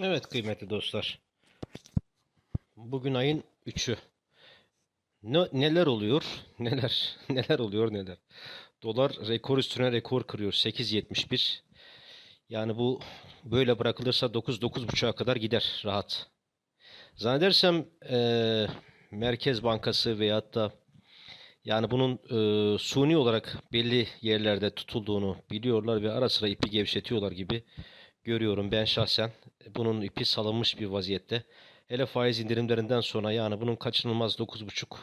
Evet kıymetli dostlar. Bugün ayın 3'ü. Ne, neler oluyor? Neler? Neler oluyor neler? Dolar rekor üstüne rekor kırıyor. 8.71. Yani bu böyle bırakılırsa 9-9.5'a kadar gider rahat. Zannedersem eee, Merkez Bankası veyahut da yani bunun eee, suni olarak belli yerlerde tutulduğunu biliyorlar ve ara sıra ipi gevşetiyorlar gibi görüyorum ben şahsen. Bunun ipi salınmış bir vaziyette. Hele faiz indirimlerinden sonra yani bunun kaçınılmaz 9.5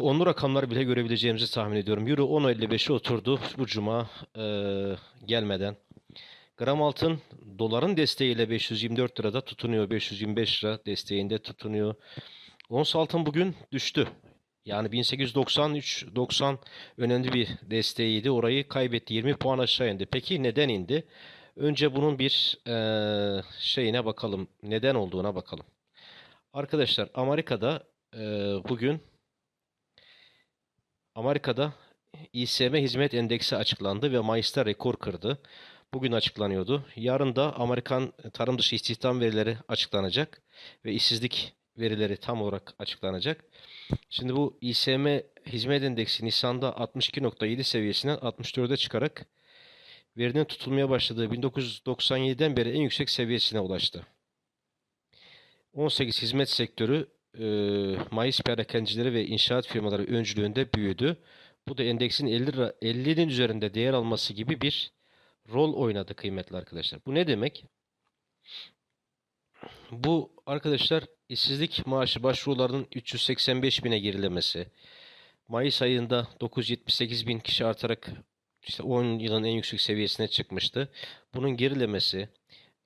onlu rakamlar bile görebileceğimizi tahmin ediyorum. Euro 10.55'e oturdu bu cuma eee, gelmeden. Gram altın doların desteğiyle 524 lirada tutunuyor. 525 lira desteğinde tutunuyor. Ons altın bugün düştü. Yani 1893-90 önemli bir desteğiydi. Orayı kaybetti. 20 puan aşağı indi. Peki neden indi? Önce bunun bir eee, şeyine bakalım. Neden olduğuna bakalım. Arkadaşlar Amerika'da eee, bugün Amerika'da İSM hizmet endeksi açıklandı ve Mayıs'ta rekor kırdı. Bugün açıklanıyordu. Yarın da Amerikan tarım dışı istihdam verileri açıklanacak ve işsizlik verileri tam olarak açıklanacak. Şimdi bu İSM hizmet endeksi Nisan'da 62.7 seviyesinden 64'e çıkarak verinin tutulmaya başladığı 1997'den beri en yüksek seviyesine ulaştı. 18 hizmet sektörü e, Mayıs perakendecileri ve inşaat firmaları öncülüğünde büyüdü. Bu da endeksin 50 lira- 50'nin üzerinde değer alması gibi bir rol oynadı kıymetli arkadaşlar. Bu ne demek? Bu arkadaşlar işsizlik maaşı başvurularının 385 bine gerilemesi, Mayıs ayında 978 bin kişi artarak işte 10 yılın en yüksek seviyesine çıkmıştı. Bunun gerilemesi,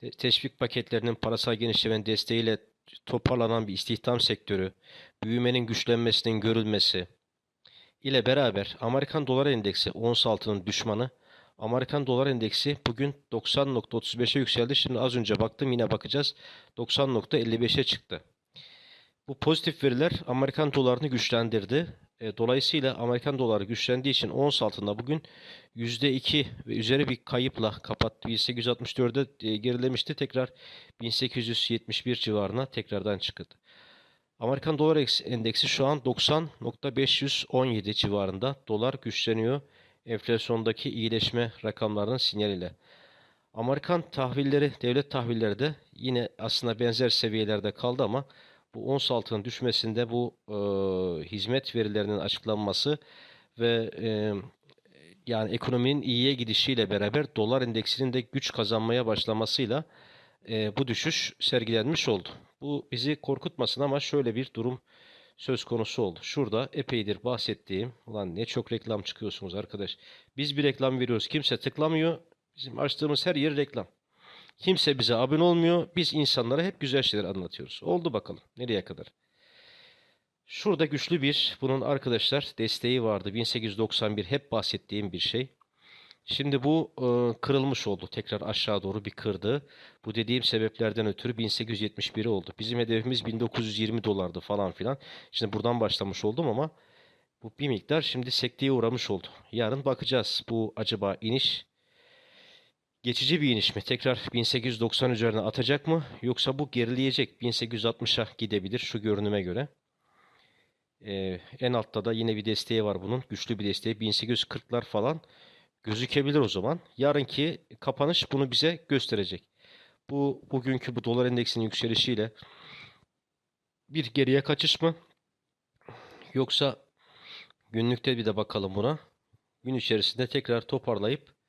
te- teşvik paketlerinin parasal genişlemenin desteğiyle toparlanan bir istihdam sektörü, büyümenin güçlenmesinin görülmesi ile beraber Amerikan dolar endeksi ons altının düşmanı Amerikan dolar endeksi bugün 90.35'e yükseldi. Şimdi az önce baktım yine bakacağız. 90.55'e çıktı. Bu pozitif veriler Amerikan dolarını güçlendirdi. E, Dolayısıyla Amerikan doları güçlendiği için ons altında bugün %2 ve üzeri bir kayıpla kapattı. 1864'e e, gerilemişti. Tekrar 1871 civarına tekrardan çıktı. Amerikan dolar eks- endeksi şu an 90.517 civarında. Dolar güçleniyor. Enflasyondaki iyileşme rakamlarının sinyaliyle. Amerikan tahvilleri, devlet tahvilleri de yine aslında benzer seviyelerde kaldı ama bu ons altının düşmesinde bu e, hizmet verilerinin açıklanması ve e, yani ekonominin iyiye gidişiyle beraber dolar endeksinin de güç kazanmaya başlamasıyla e, bu düşüş sergilenmiş oldu. Bu bizi korkutmasın ama şöyle bir durum söz konusu oldu. Şurada epeydir bahsettiğim, ulan ne çok reklam çıkıyorsunuz arkadaş. Biz bir reklam veriyoruz, kimse tıklamıyor. Bizim açtığımız her yer reklam. Kimse bize abone olmuyor. Biz insanlara hep güzel şeyler anlatıyoruz. Oldu bakalım. Nereye kadar? Şurada güçlü bir, bunun arkadaşlar desteği vardı. 1891 hep bahsettiğim bir şey. Şimdi bu e, kırılmış oldu. Tekrar aşağı doğru bir kırdı. Bu dediğim sebeplerden ötürü 1871 oldu. Bizim hedefimiz 1920 dolardı falan filan. Şimdi buradan başlamış oldum ama bu bir miktar şimdi sekteye uğramış oldu. Yarın bakacağız. Bu acaba iniş geçici bir iniş mi? Tekrar 1890 üzerine atacak mı? Yoksa bu gerileyecek. 1860'a gidebilir şu görünüme göre. Ee, en altta da yine bir desteği var bunun. Güçlü bir desteği. 1840'lar falan gözükebilir o zaman. Yarınki kapanış bunu bize gösterecek. Bu bugünkü bu dolar endeksinin yükselişiyle bir geriye kaçış mı? Yoksa günlükte bir de bakalım buna. Gün içerisinde tekrar toparlayıp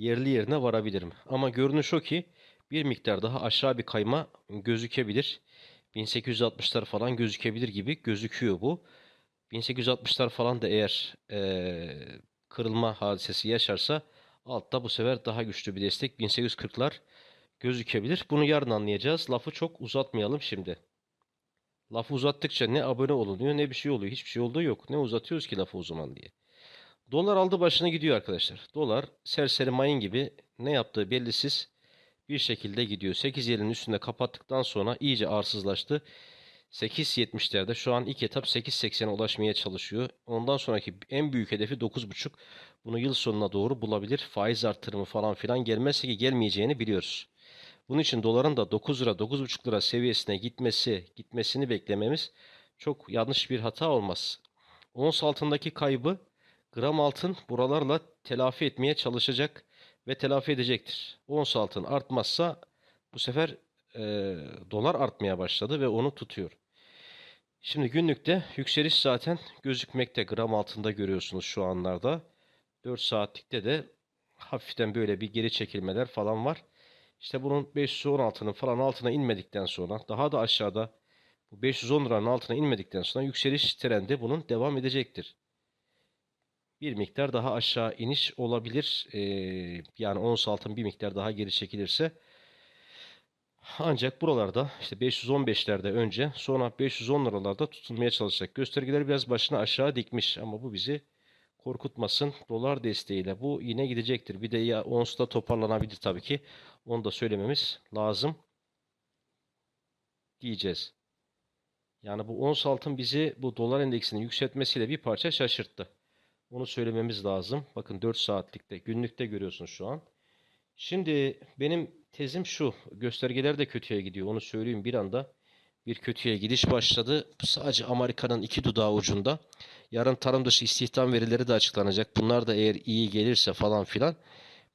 yerli yerine varabilirim. Ama görünüş o ki bir miktar daha aşağı bir kayma gözükebilir. 1860'lar falan gözükebilir gibi gözüküyor bu. 1860'lar falan da eğer eee, kırılma hadisesi yaşarsa altta bu sefer daha güçlü bir destek 1840'lar gözükebilir. Bunu yarın anlayacağız. Lafı çok uzatmayalım şimdi. Lafı uzattıkça ne abone olunuyor ne bir şey oluyor. Hiçbir şey olduğu yok. Ne uzatıyoruz ki lafı o zaman diye. Dolar aldı başına gidiyor arkadaşlar. Dolar serseri mayın gibi ne yaptığı bellisiz bir şekilde gidiyor. 8.50'nin üstünde kapattıktan sonra iyice arsızlaştı. 8.70'lerde şu an ilk etap 8.80'e ulaşmaya çalışıyor. Ondan sonraki en büyük hedefi 9.5. Bunu yıl sonuna doğru bulabilir. Faiz artırımı falan filan gelmezse ki gelmeyeceğini biliyoruz. Bunun için doların da 9 lira 9,5 lira seviyesine gitmesi gitmesini beklememiz çok yanlış bir hata olmaz. Ons altındaki kaybı gram altın buralarla telafi etmeye çalışacak ve telafi edecektir. Ons altın artmazsa bu sefer e, dolar artmaya başladı ve onu tutuyor. Şimdi günlükte yükseliş zaten gözükmekte. Gram altında görüyorsunuz şu anlarda. 4 saatlikte de hafiften böyle bir geri çekilmeler falan var. İşte bunun 516'nın falan altına inmedikten sonra daha da aşağıda bu 510 liranın altına inmedikten sonra yükseliş trendi bunun devam edecektir. Bir miktar daha aşağı iniş olabilir. Ee, yani ons altın bir miktar daha geri çekilirse ancak buralarda işte 515'lerde önce sonra 510 liralarda tutulmaya çalışacak. Göstergeler biraz başına aşağı dikmiş ama bu bizi korkutmasın. Dolar desteğiyle bu yine gidecektir. Bir de ya onsta toparlanabilir tabii ki. Onu da söylememiz lazım. Diyeceğiz. Yani bu ons altın bizi bu dolar endeksinin yükseltmesiyle bir parça şaşırttı. Onu söylememiz lazım. Bakın 4 saatlikte, günlükte görüyorsunuz şu an. Şimdi benim tezim şu. Göstergeler de kötüye gidiyor. Onu söyleyeyim bir anda. Bir kötüye gidiş başladı. Sadece Amerika'nın iki dudağı ucunda. Yarın tarım dışı istihdam verileri de açıklanacak. Bunlar da eğer iyi gelirse falan filan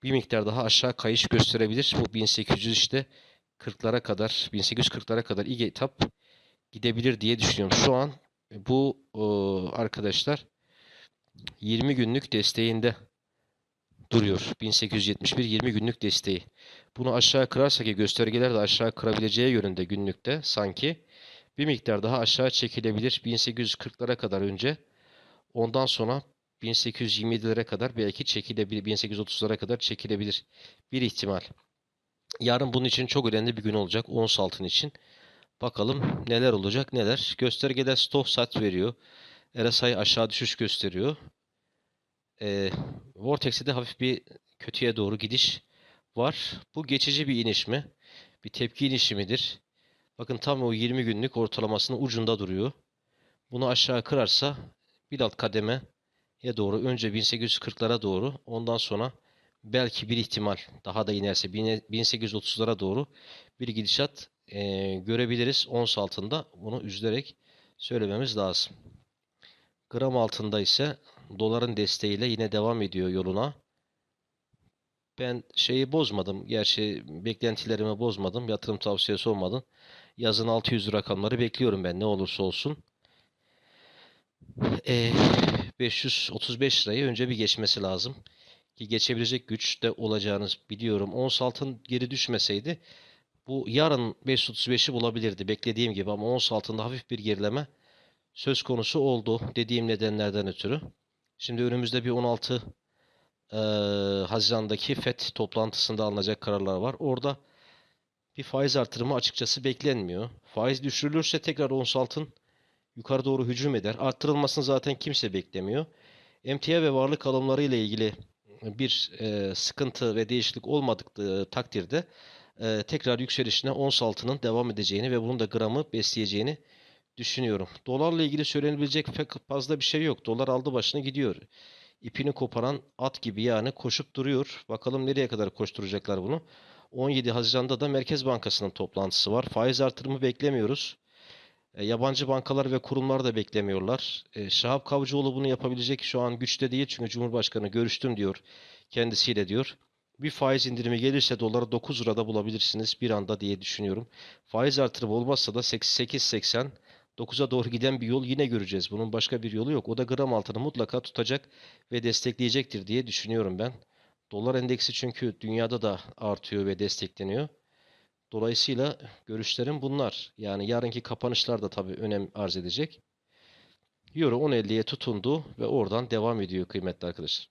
bir miktar daha aşağı kayış gösterebilir. Bu 1800 işte 40'lara kadar 1840'lara kadar iyi etap gidebilir diye düşünüyorum. Şu an bu o, arkadaşlar 20 günlük desteğinde duruyor. 1871 20 günlük desteği. Bunu aşağı kırarsa ki göstergeler de aşağı kırabileceği yönünde günlükte sanki bir miktar daha aşağı çekilebilir 1840'lara kadar önce. Ondan sonra 1827'lere kadar belki çekilebilir. 1830'lara kadar çekilebilir. Bir ihtimal. Yarın bunun için çok önemli bir gün olacak. Ons altın için. Bakalım neler olacak neler. Göstergede stop sat veriyor. RSI aşağı düşüş gösteriyor. E, Vortex'te de hafif bir kötüye doğru gidiş var. Bu geçici bir iniş mi? Bir tepki inişi midir? Bakın tam o 20 günlük ortalamasının ucunda duruyor. Bunu aşağı kırarsa bir alt kademeye doğru önce 1840'lara doğru ondan sonra belki bir ihtimal daha da inerse 1830'lara doğru bir gidişat e, görebiliriz. Ons altında bunu üzülerek söylememiz lazım. Gram altında ise doların desteğiyle yine devam ediyor yoluna. Ben şeyi bozmadım. Gerçi beklentilerimi bozmadım. Yatırım tavsiyesi olmadı. Yazın 600 rakamları bekliyorum ben ne olursa olsun. E, 535 lirayı önce bir geçmesi lazım. Ki geçebilecek güçte olacağını biliyorum. Ons altın geri düşmeseydi bu yarın 535'i bulabilirdi beklediğim gibi ama ons altında hafif bir gerileme söz konusu oldu dediğim nedenlerden ötürü. Şimdi önümüzde bir 16 e, Haziran'daki FED toplantısında alınacak kararlar var. Orada bir faiz artırımı açıkçası beklenmiyor. Faiz düşürülürse tekrar ons altın yukarı doğru hücum eder. Arttırılmasını zaten kimse beklemiyor. Emtia ve varlık alımları ile ilgili bir e, sıkıntı ve değişiklik olmadığı takdirde e, tekrar yükselişine ons altının devam edeceğini ve bunun da gramı besleyeceğini düşünüyorum. Dolarla ilgili söylenebilecek pek fazla bir şey yok. Dolar aldı başını gidiyor. İpini koparan at gibi yani koşup duruyor. Bakalım nereye kadar koşturacaklar bunu. 17 Haziran'da da Merkez Bankası'nın toplantısı var. Faiz artırımı beklemiyoruz. E, yabancı bankalar ve kurumlar da beklemiyorlar. E, Şahap Kavcıoğlu bunu yapabilecek şu an güçte değil çünkü Cumhurbaşkanı görüştüm diyor kendisiyle diyor. Bir faiz indirimi gelirse doları 9 lirada bulabilirsiniz bir anda diye düşünüyorum. Faiz artırımı olmazsa da 88-80 9'a doğru giden bir yol yine göreceğiz. Bunun başka bir yolu yok. O da gram altını mutlaka tutacak ve destekleyecektir diye düşünüyorum ben. Dolar endeksi çünkü dünyada da artıyor ve destekleniyor. Dolayısıyla görüşlerim bunlar. Yani yarınki kapanışlar da tabii önem arz edecek. Euro 10.50'ye tutundu ve oradan devam ediyor kıymetli arkadaşlar.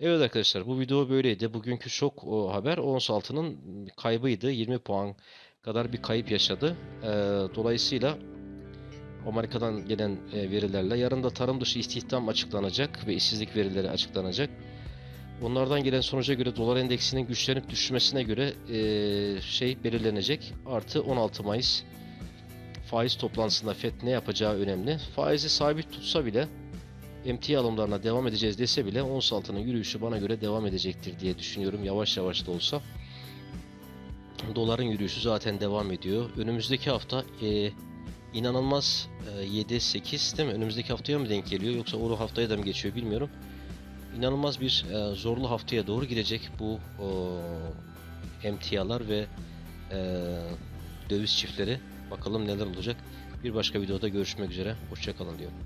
Evet arkadaşlar bu video böyleydi. Bugünkü şok o haber ons altının kaybıydı. 20 puan kadar bir kayıp yaşadı. Ee, dolayısıyla Amerika'dan gelen e, verilerle yarın da tarım dışı istihdam açıklanacak ve işsizlik verileri açıklanacak. Onlardan gelen sonuca göre dolar endeksinin güçlenip düşmesine göre e, şey belirlenecek. Artı 16 Mayıs faiz toplantısında FED ne yapacağı önemli. Faizi sabit tutsa bile emtia alımlarına devam edeceğiz dese bile ons altının yürüyüşü bana göre devam edecektir diye düşünüyorum. Yavaş yavaş da olsa. Doların yürüyüşü zaten devam ediyor. Önümüzdeki hafta e, inanılmaz e, 7-8 değil mi? Önümüzdeki haftaya mı denk geliyor yoksa o haftaya da mı geçiyor bilmiyorum. İnanılmaz bir e, zorlu haftaya doğru gidecek bu emtialar ve e, döviz çiftleri. Bakalım neler olacak. Bir başka videoda görüşmek üzere. Hoşçakalın diyorum.